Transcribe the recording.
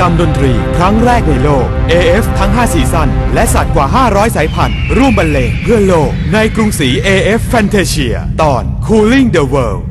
กรรมดนตรี ครั้งแรกในโลก AF ทั้ง 5 ซีซั่นและสัตว์กว่า 500 สายพันธุ์ ร่วมบรรเลงเพื่อโลก ในกรุงศรี AF Fantasia ตอน Cooling the World